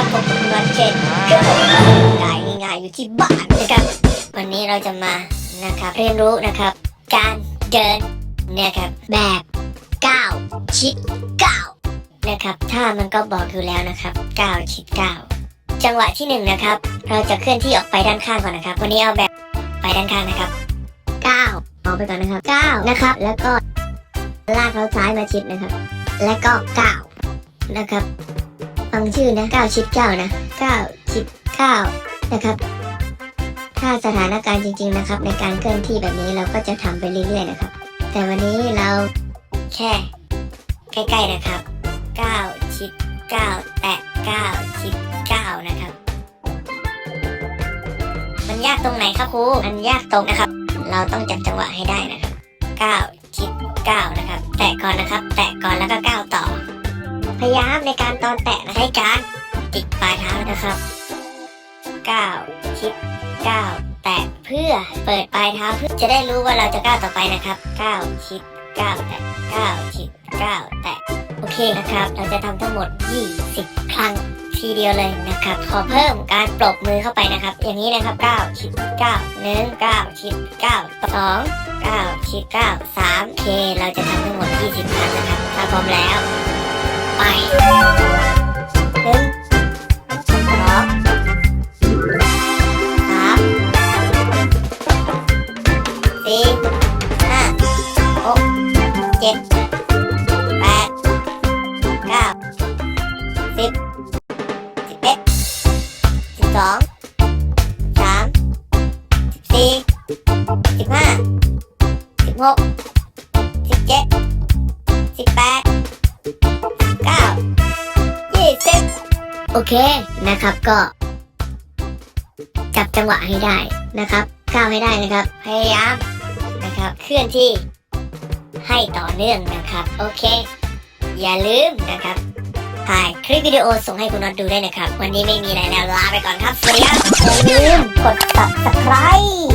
นะครับผมวันเจนเพื่อผมไง่ายๆอยู่ที่บ้านนะครับ วันนี้เราจะมานะครับเรียนรู้นะครับ การเดินเนี่ยครับแบบก้าวชิดก้าวนะครับถ้ามันก็บอกอยู่แล้วนะครับก้าวชิดก้าวจังหวะที่1นนะครับ เราจะเคลื่อนที่ออกไปด้านข้างก่อนนะครับ วันนี้เอาแบบไปด้านข้างนะครับก้าวออกไปก่อนนะครับก้าวนะครับ แล้วก็ลากเท้าซ้ายมาชิดนะครับ แล้วก็ก้าวนะครับ ฟังชื่อนะก้าวชิดก้าวนะก้าวชิดก้าวนะครับ ถ้าสถานการณ์จริง ๆนะครับ ในการเคลื่อนที่แบบนี้เราก็จะทำไปเรื่อยๆนะครับ แต่วันนี้เราแค่ใกล้ๆนะครับก้าวชิดก้าวแตะก้าวชิดก้าวนะครับ มันยากตรงไหนครับครูมันยากตรงนะครับ เราต้องจับจังหวะให้ได้นะครับก้าวชิดก้าวนะครับ แตะก่อนนะครับ แตะก่อนแล้วก็ก้าวต่อ พยายามในการตอนแตะนะให้การจิกปลายเท้านะครับก้าวชิดก้าวแตะเพื่อเปิดปลายเท้าเพื่อจะได้รู้ว่าเราจะก้าวต่อไปนะครับก้าวชิดก้าวแตะก้าวชิดก้าวแตะโอเคนะครับ เราจะทำทั้งหมด 20 ครั้งทีเดียวเลยนะครับ ขอเพิ่มการปรบมือเข้าไปนะครับ อย่างนี้นะครับ 9 ชิด 9 1 9 ชิด 9 2 9 ชิด 9 3โอเค เราจะทำทั้งหมด 20 ครั้งนะครับ ถ้าพร้อมแล้ว ไปหนึ่งสองสามสี่ห้าหกเจ็ดแปดเก้าสิบสิบเอ็ดสิบสองสามสิบสี่สิบห้าสิบหก โอเคนะครับก็ จับจังหวะให้ได้นะครับก้าวให้ได้นะครับ พยายามนะครับเคลื่อนที่ให้ต่อเนื่องนะครับ โอเค อย่าลืมนะครับถ่ายคลิปวิดีโอส่งให้คุณน็อตดูด้วยนะครับ วันนี้ไม่มีอะไรแล้วลาไปก่อนครับสวัสดีครับอย่าลืมกด subscribe